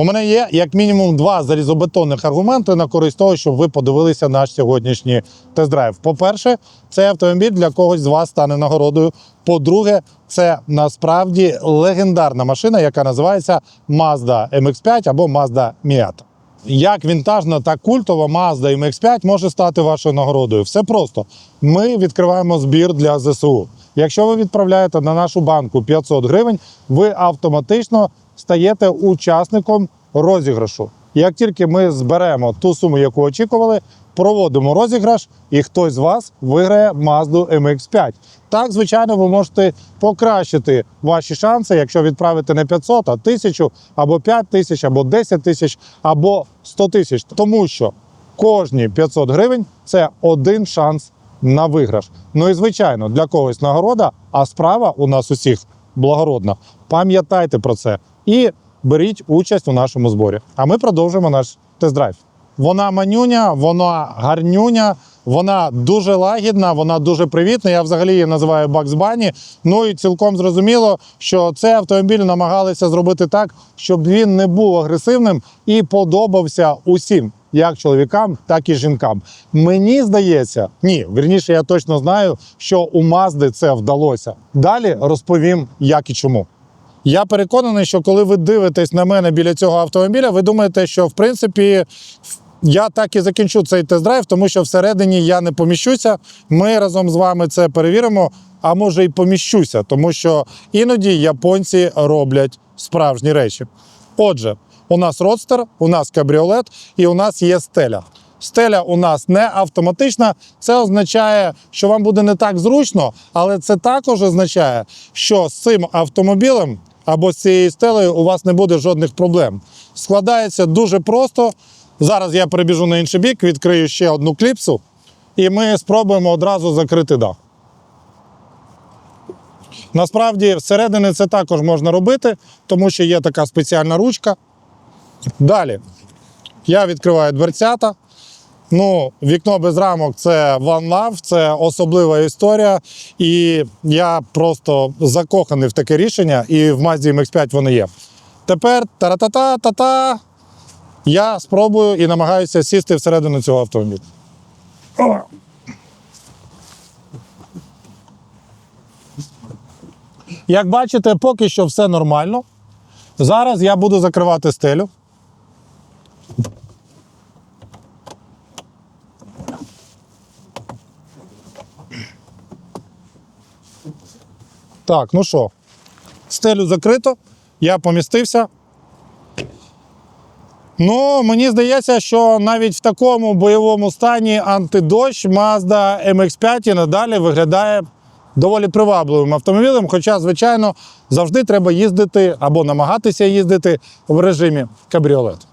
У мене є як мінімум два залізобетонних аргументи на користь того, щоб ви подивилися наш сьогоднішній тест-драйв. По-перше, цей автомобіль для когось з вас стане нагородою. По-друге, це насправді легендарна машина, яка називається Mazda MX-5 або Mazda Miata. Як вінтажна та культова Mazda MX-5 може стати вашою нагородою? Все просто. Ми відкриваємо збір для ЗСУ. Якщо ви відправляєте на нашу банку 500 гривень, ви автоматично стаєте учасником розіграшу. Як тільки ми зберемо ту суму, яку очікували, проводимо розіграш, і хтось з вас виграє Mazda MX-5. Так, звичайно, ви можете покращити ваші шанси, якщо відправити не 500, а 1000, або 5 тисяч, або 10 тисяч, або 100 тисяч. Тому що кожні 500 гривень це один шанс на виграш. Ну і звичайно, для когось нагорода, а справа у нас усіх благородна. Пам'ятайте про це і беріть участь у нашому зборі. А ми продовжуємо наш тест-драйв. Вона манюня, вона гарнюня, вона дуже лагідна, вона дуже привітна. Я взагалі її називаю Бакс Бані. Ну і цілком зрозуміло, що цей автомобіль намагалися зробити так, щоб він не був агресивним і подобався усім, як чоловікам, так і жінкам. Мені здається, ні, вірніше, я точно знаю, що у Мазди це вдалося. Далі розповім, як і чому. Я переконаний, що коли ви дивитесь на мене біля цього автомобіля, ви думаєте, що в принципі я так і закінчу цей тест-драйв, тому що всередині я не поміщуся. Ми разом з вами це перевіримо. А може й поміщуся, тому що іноді японці роблять справжні речі. Отже, у нас родстер, у нас кабріолет і у нас є стеля. Стеля у нас не автоматична. Це означає, що вам буде не так зручно, але це також означає, що з цим автомобілем або з цією стелею у вас не буде жодних проблем. Складається дуже просто. Зараз я перебіжу на інший бік, відкрию ще одну кліпсу, і ми спробуємо одразу закрити дах. Насправді, всередини це також можна робити, тому що є така спеціальна ручка. Далі я відкриваю дверцята. Ну, вікно без рамок це One Love, це особлива історія. І я просто закоханий в таке рішення, і в Mazda MX-5 воно є. Тепер та-та-та-та-та. Я спробую і намагаюся сісти всередину цього автомобіля. Як бачите, поки що все нормально. Зараз я буду закривати стелю. Так, ну що, стелю закрито, я помістився. Ну, мені здається, що навіть в такому бойовому стані антидощ Mazda MX-5 і надалі виглядає доволі привабливим автомобілем. Хоча, звичайно, завжди треба їздити або намагатися їздити в режимі кабріолет.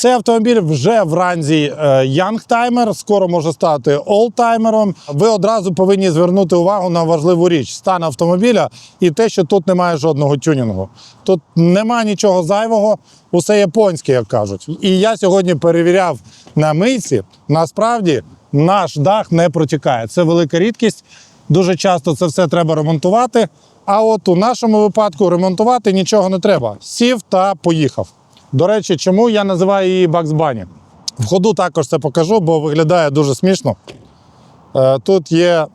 Цей автомобіль вже в ранзі е, Youngtimer, скоро може стати олдтаймером. Ви одразу повинні звернути увагу на важливу річ стан автомобіля і те, що тут немає жодного тюнінгу. Тут немає нічого зайвого, усе японське, як кажуть. І я сьогодні перевіряв на мийці. Насправді наш дах не протікає. Це велика рідкість. Дуже часто це все треба ремонтувати. А от у нашому випадку ремонтувати нічого не треба. Сів та поїхав. До речі, чому я називаю її Bunny? В ходу також це покажу, бо виглядає дуже смішно. Е, Тут є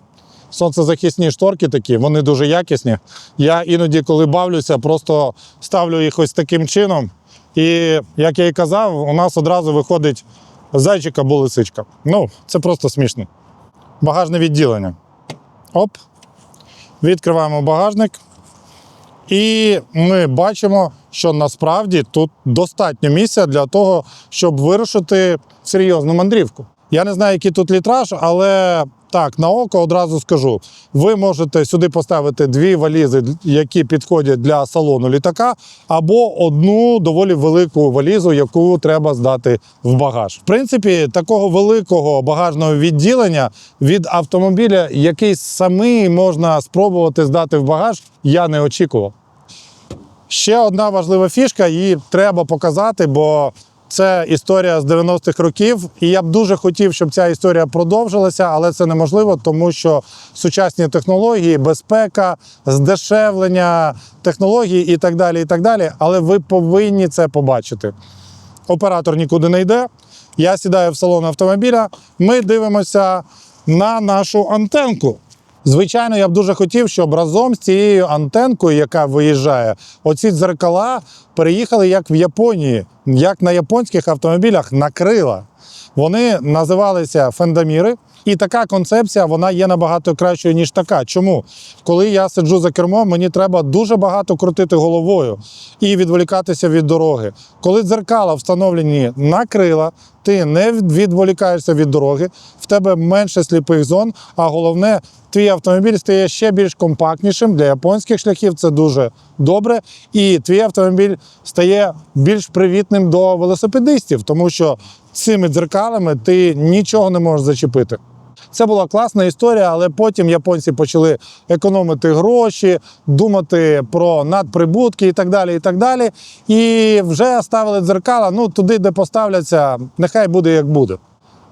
сонцезахисні шторки такі, вони дуже якісні. Я іноді, коли бавлюся, просто ставлю їх ось таким чином. І, як я і казав, у нас одразу виходить зайчик або лисичка. Ну, це просто смішно. Багажне відділення. Оп. Відкриваємо багажник. І ми бачимо, що насправді тут достатньо місця для того, щоб вирушити серйозну мандрівку. Я не знаю, який тут літраж, але так, на око одразу скажу: ви можете сюди поставити дві валізи, які підходять для салону літака, або одну доволі велику валізу, яку треба здати в багаж. В принципі, такого великого багажного відділення від автомобіля, який самий можна спробувати здати в багаж, я не очікував. Ще одна важлива фішка, її треба показати, бо Це історія з 90-х років, і я б дуже хотів, щоб ця історія продовжилася, але це неможливо, тому що сучасні технології, безпека, здешевлення технологій і так далі. І так далі. Але ви повинні це побачити. Оператор нікуди не йде. Я сідаю в салон автомобіля. Ми дивимося на нашу антенку. Звичайно, я б дуже хотів, щоб разом з цією антенкою, яка виїжджає, оці дзеркала переїхали як в Японії, як на японських автомобілях на крила. Вони називалися фендаміри, і така концепція вона є набагато кращою, ніж така. Чому? Коли я сиджу за кермом, мені треба дуже багато крутити головою і відволікатися від дороги. Коли дзеркала встановлені на крила, ти не відволікаєшся від дороги, в тебе менше сліпих зон, а головне, твій автомобіль стає ще більш компактнішим для японських шляхів. Це дуже добре. І твій автомобіль стає більш привітним до велосипедистів, тому що цими дзеркалами ти нічого не можеш зачепити. Це була класна історія, але потім японці почали економити гроші, думати про надприбутки і так далі. І так далі. І вже ставили дзеркала ну, туди, де поставляться, нехай буде як буде.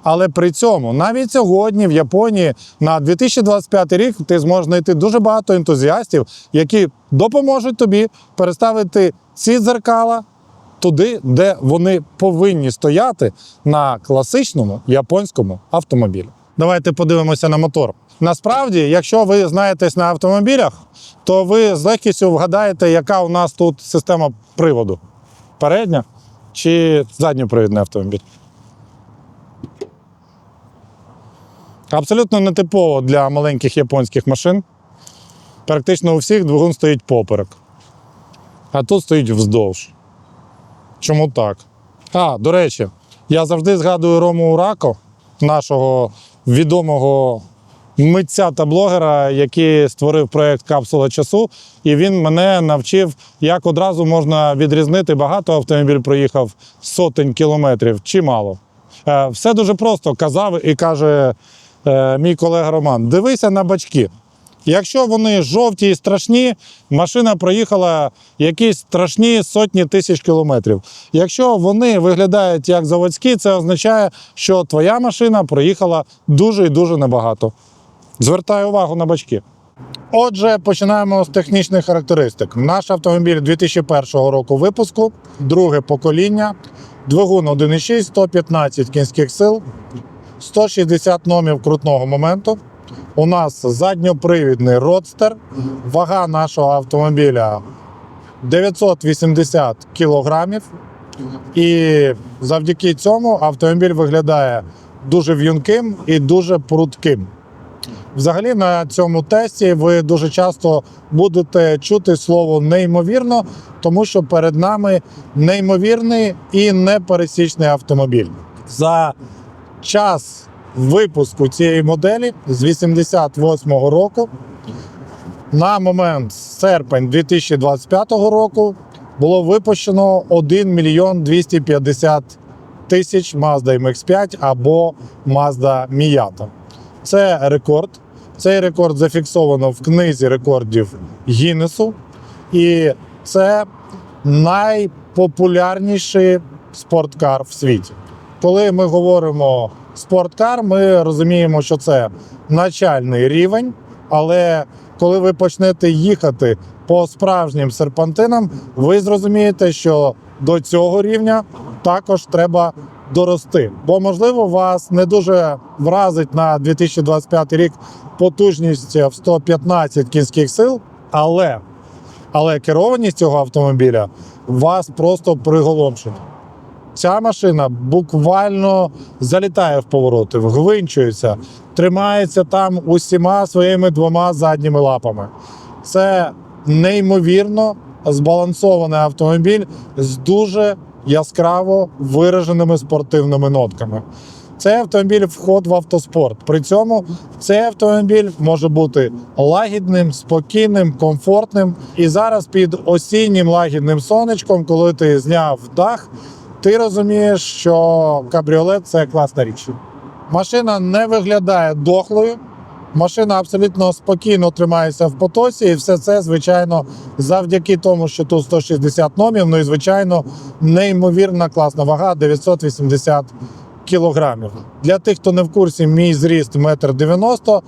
Але при цьому навіть сьогодні в Японії на 2025 рік ти зможеш знайти дуже багато ентузіастів, які допоможуть тобі переставити ці дзеркала туди, де вони повинні стояти на класичному японському автомобілі. Давайте подивимося на мотор. Насправді, якщо ви знаєтесь на автомобілях, то ви з легкістю вгадаєте, яка у нас тут система приводу: передня чи задньопривідний автомобіль. Абсолютно нетипово для маленьких японських машин. Практично у всіх двигун стоїть поперек. А тут стоїть вздовж. Чому так? А, до речі, я завжди згадую Рому Урако, нашого відомого митця та блогера, який створив проект Капсула часу. І він мене навчив, як одразу можна відрізнити. Багато автомобіль проїхав сотень кілометрів чи мало. Е, Все дуже просто казав і каже е, мій колега Роман: дивися на бачки. Якщо вони жовті і страшні, машина проїхала якісь страшні сотні тисяч кілометрів. Якщо вони виглядають як заводські, це означає, що твоя машина проїхала дуже і дуже небагато. Звертаю увагу на бачки. Отже, починаємо з технічних характеристик. Наш автомобіль 2001 року випуску, друге покоління, двигун 1,6, 115 кінських сил, 160 номів крутного моменту. У нас задньопривідний родстер. Вага нашого автомобіля 980 кілограмів. І завдяки цьому автомобіль виглядає дуже в'юнким і дуже прутким. Взагалі на цьому тесті ви дуже часто будете чути слово неймовірно, тому що перед нами неймовірний і непересічний автомобіль. За час випуску цієї моделі з 88-го року на момент серпень 2025 року було випущено 1 мільйон 250 тисяч Mazda MX-5 або Mazda Miata. Це рекорд. Цей рекорд зафіксовано в книзі рекордів Гіннесу. І це найпопулярніший спорткар в світі. Коли ми говоримо спорткар, ми розуміємо, що це начальний рівень, але коли ви почнете їхати по справжнім серпантинам, ви зрозумієте, що до цього рівня також треба дорости. Бо, можливо, вас не дуже вразить на 2025 рік потужність в 115 кінських сил, але, але керованість цього автомобіля вас просто приголомшить. Ця машина буквально залітає в повороти, вгвинчується, тримається там усіма своїми двома задніми лапами. Це неймовірно збалансований автомобіль з дуже яскраво вираженими спортивними нотками. Цей автомобіль вход в автоспорт. При цьому цей автомобіль може бути лагідним, спокійним, комфортним. І зараз під осіннім лагідним сонечком, коли ти зняв дах, ти розумієш, що кабріолет це класна річ. Машина не виглядає дохлою, Машина абсолютно спокійно тримається в потоці, і все це, звичайно, завдяки тому, що тут 160 номів, ну і звичайно, неймовірна класна вага 980 кілограмів. Для тих, хто не в курсі, мій зріст 1,90 м.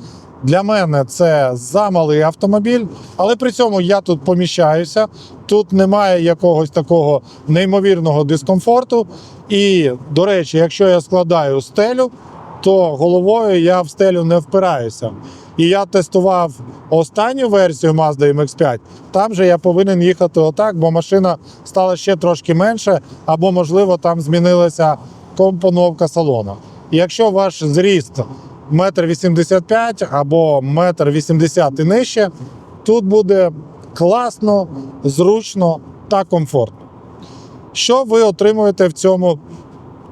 Для мене це замалий автомобіль, але при цьому я тут поміщаюся. Тут немає якогось такого неймовірного дискомфорту. І, до речі, якщо я складаю стелю, то головою я в стелю не впираюся. І я тестував останню версію Mazda MX5. Там же я повинен їхати отак, бо машина стала ще трошки менше, або, можливо, там змінилася компоновка салону. Якщо ваш зріст метр вісімдесят п'ять або метр вісімдесят і нижче, тут буде класно, зручно та комфортно. Що ви отримуєте в цьому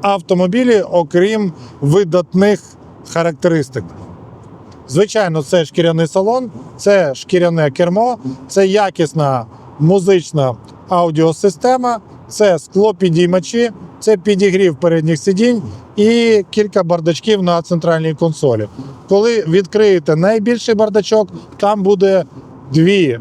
автомобілі, окрім видатних характеристик? Звичайно, це шкіряний салон, це шкіряне кермо, це якісна музична аудіосистема, це склопідіймачі, це підігрів передніх сидінь і кілька бардачків на центральній консолі. Коли відкриєте найбільший бардачок, там буде дві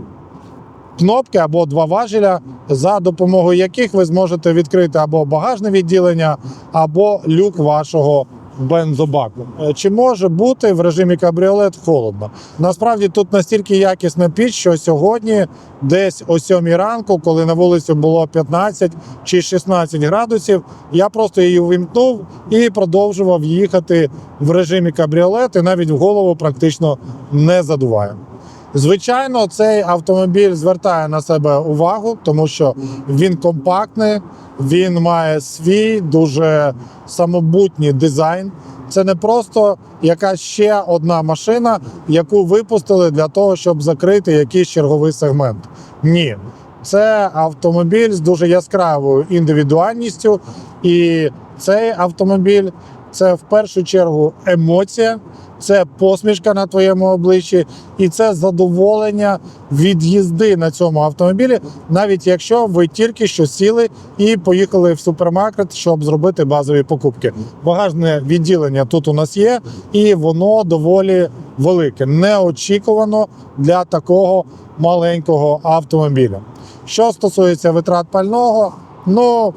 кнопки або два важеля, за допомогою яких ви зможете відкрити або багажне відділення, або люк вашого бензобаку. Е, Чи може бути в режимі кабріолет холодно? Насправді тут настільки якісна піч, що сьогодні, десь о 7 ранку, коли на вулиці було 15 чи 16 градусів, я просто її вимкнув і продовжував їхати в режимі кабріолет, і навіть в голову практично не задуває. Звичайно, цей автомобіль звертає на себе увагу, тому що він компактний, він має свій дуже самобутній дизайн. Це не просто якась ще одна машина, яку випустили для того, щоб закрити якийсь черговий сегмент. Ні, це автомобіль з дуже яскравою індивідуальністю, і цей автомобіль це в першу чергу емоція, це посмішка на твоєму обличчі, і це задоволення від їзди на цьому автомобілі, навіть якщо ви тільки що сіли і поїхали в супермаркет, щоб зробити базові покупки. Багажне відділення тут у нас є, і воно доволі велике, неочікувано для такого маленького автомобіля. Що стосується витрат пального, ну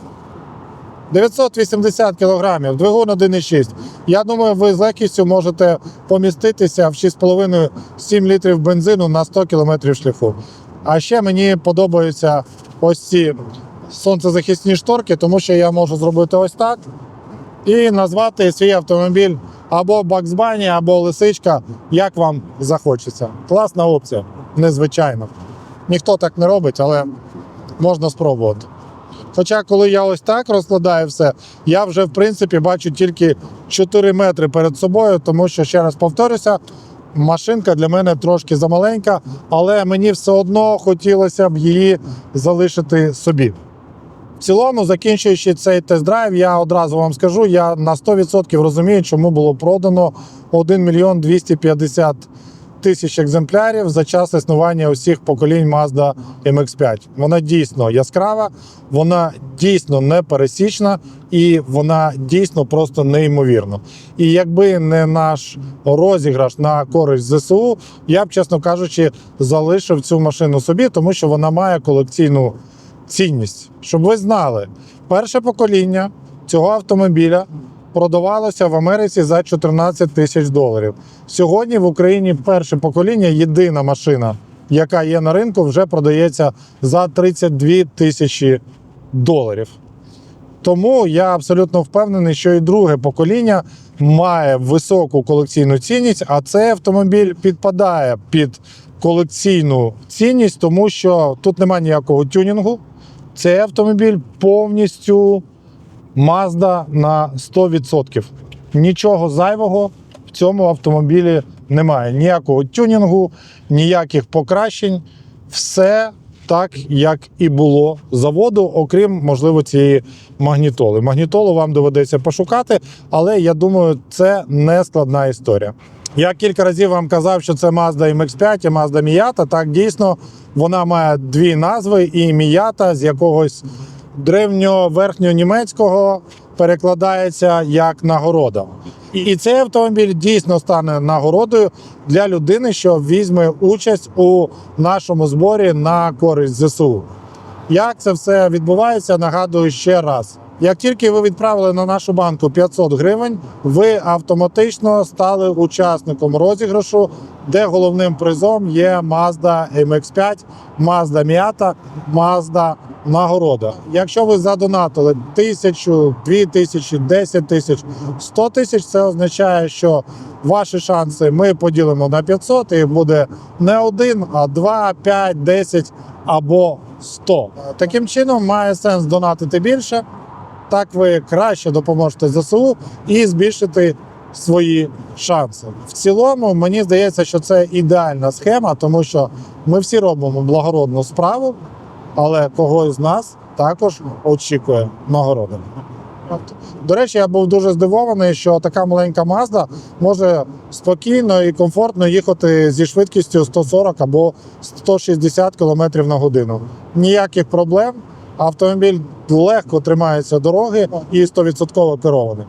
980 кілограмів, двигун 1,6. Я думаю, ви з легкістю можете поміститися в 6,5-7 літрів бензину на 100 кілометрів шляху. А ще мені подобаються ось ці сонцезахисні шторки, тому що я можу зробити ось так і назвати свій автомобіль або Баксбані, або Лисичка, як вам захочеться. Класна опція, незвичайно. Ніхто так не робить, але можна спробувати. Хоча, коли я ось так розкладаю все, я вже в принципі бачу тільки 4 метри перед собою, тому що, ще раз повторюся, машинка для мене трошки замаленька, але мені все одно хотілося б її залишити собі. В цілому, закінчуючи цей тест-драйв, я одразу вам скажу, я на 100% розумію, чому було продано 1 мільйон 250 тисяч екземплярів за час існування усіх поколінь Mazda MX-5. Вона дійсно яскрава, вона дійсно непересічна і вона дійсно просто неймовірна. І якби не наш розіграш на користь ЗСУ, я б, чесно кажучи, залишив цю машину собі, тому що вона має колекційну цінність. Щоб ви знали, перше покоління цього автомобіля продавалося в Америці за 14 тисяч доларів. Сьогодні в Україні перше покоління, єдина машина, яка є на ринку, вже продається за 32 тисячі доларів. Тому я абсолютно впевнений, що і друге покоління має високу колекційну цінність, а цей автомобіль підпадає під колекційну цінність, тому що тут немає ніякого тюнінгу. Цей автомобіль повністю Mazda на 100%. Нічого зайвого в цьому автомобілі немає. Ніякого тюнінгу, ніяких покращень. Все так, як і було заводу, окрім, можливо, цієї магнітоли. Магнітолу вам доведеться пошукати, але я думаю, це не складна історія. Я кілька разів вам казав, що це Mazda MX5 і Mazda Miata. Так, дійсно, вона має дві назви, і Miata з якогось древньо верхньонімецького перекладається як нагорода. І цей автомобіль дійсно стане нагородою для людини, що візьме участь у нашому зборі на користь ЗСУ. Як це все відбувається, нагадую ще раз. Як тільки ви відправили на нашу банку 500 гривень, ви автоматично стали учасником розіграшу, де головним призом є Mazda MX5, Mazda Miata, Mazda Нагорода. Якщо ви задонатили тисячу, дві тисячі, десять тисяч, сто тисяч, це означає, що ваші шанси ми поділимо на 500 і буде не один, а два, п'ять, десять або 100. Таким чином має сенс донатити більше. Так ви краще допоможете ЗСУ і збільшити свої шанси. В цілому, мені здається, що це ідеальна схема, тому що ми всі робимо благородну справу, але когось з нас також очікує нагорода. До речі, я був дуже здивований, що така маленька Mazda може спокійно і комфортно їхати зі швидкістю 140 або 160 км на годину. Ніяких проблем. Автомобіль легко тримається дороги і 100% керований.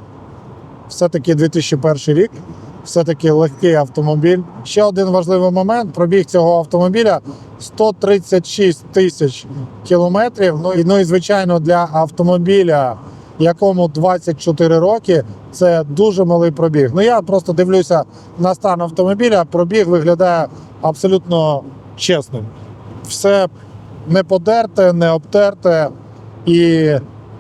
Все-таки 2001 рік, все-таки легкий автомобіль. Ще один важливий момент: пробіг цього автомобіля 136 тисяч кілометрів. Ну і, ну і звичайно, для автомобіля, якому 24 роки, це дуже малий пробіг. Ну я просто дивлюся на стан автомобіля. Пробіг виглядає абсолютно чесним. Все не подерте, не обтерте, і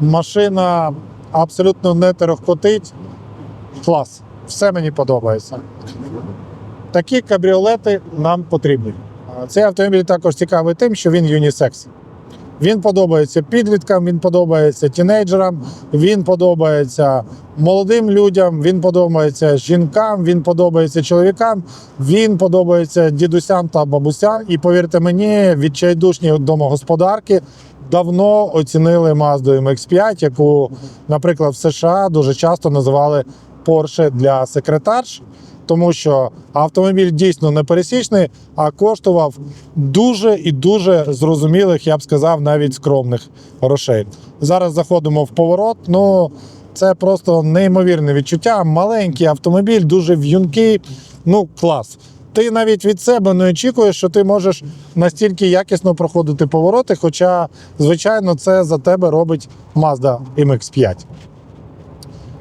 машина абсолютно не терохкотить. Клас. Все мені подобається. Такі кабріолети нам потрібні. Цей автомобіль також цікавий тим, що він юнісекс. Він подобається підліткам, він подобається тінейджерам, він подобається молодим людям, він подобається жінкам, він подобається чоловікам, він подобається дідусям та бабусям. І повірте мені, відчайдушні домогосподарки давно оцінили Mazda MX5, яку, наприклад, в США дуже часто називали Porsche для секретарш тому що автомобіль дійсно не пересічний, а коштував дуже і дуже зрозумілих, я б сказав, навіть скромних грошей. Зараз заходимо в поворот. Ну це просто неймовірне відчуття. Маленький автомобіль, дуже в'юнкий. Ну клас. Ти навіть від себе не очікуєш, що ти можеш настільки якісно проходити повороти. Хоча, звичайно, це за тебе робить Mazda MX5.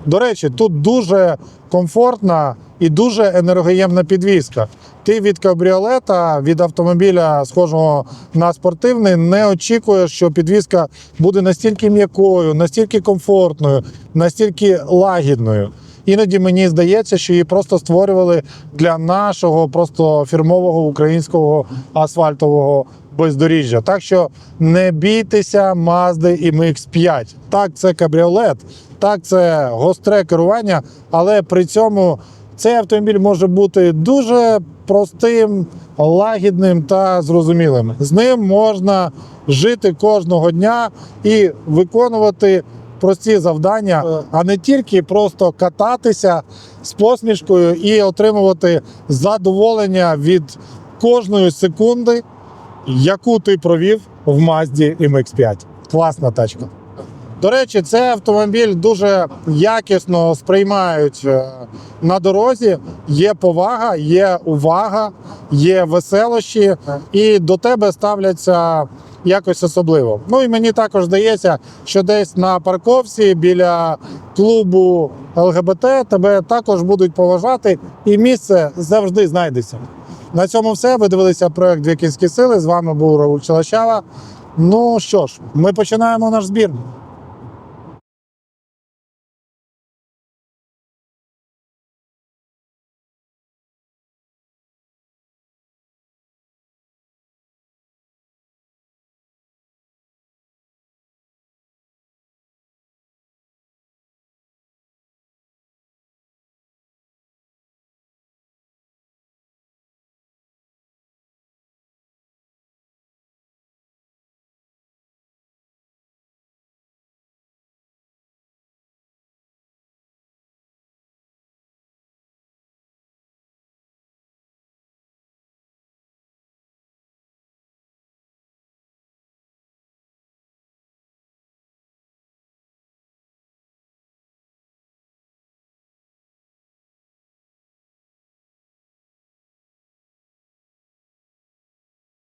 До речі, тут дуже комфортна і дуже енергоємна підвізка. Ти від кабріолета, від автомобіля, схожого на спортивний, не очікуєш, що підвізка буде настільки м'якою, настільки комфортною, настільки лагідною. Іноді мені здається, що її просто створювали для нашого просто фірмового українського асфальтового бездоріжжя. Так що не бійтеся Mazda MX5. Так, це кабріолет, так, це гостре керування, але при цьому цей автомобіль може бути дуже простим, лагідним та зрозумілим. З ним можна жити кожного дня і виконувати прості завдання, а не тільки просто кататися з посмішкою і отримувати задоволення від кожної секунди, яку ти провів в Mazda MX5. Класна тачка. До речі, цей автомобіль дуже якісно сприймають е, на дорозі. Є повага, є увага, є веселощі, і до тебе ставляться якось особливо. Ну і мені також здається, що десь на парковці біля клубу ЛГБТ тебе також будуть поважати, і місце завжди знайдеться. На цьому все. Ви дивилися проект Дві кінські сили. З вами був Рауль Челачава. Ну що ж, ми починаємо наш збір.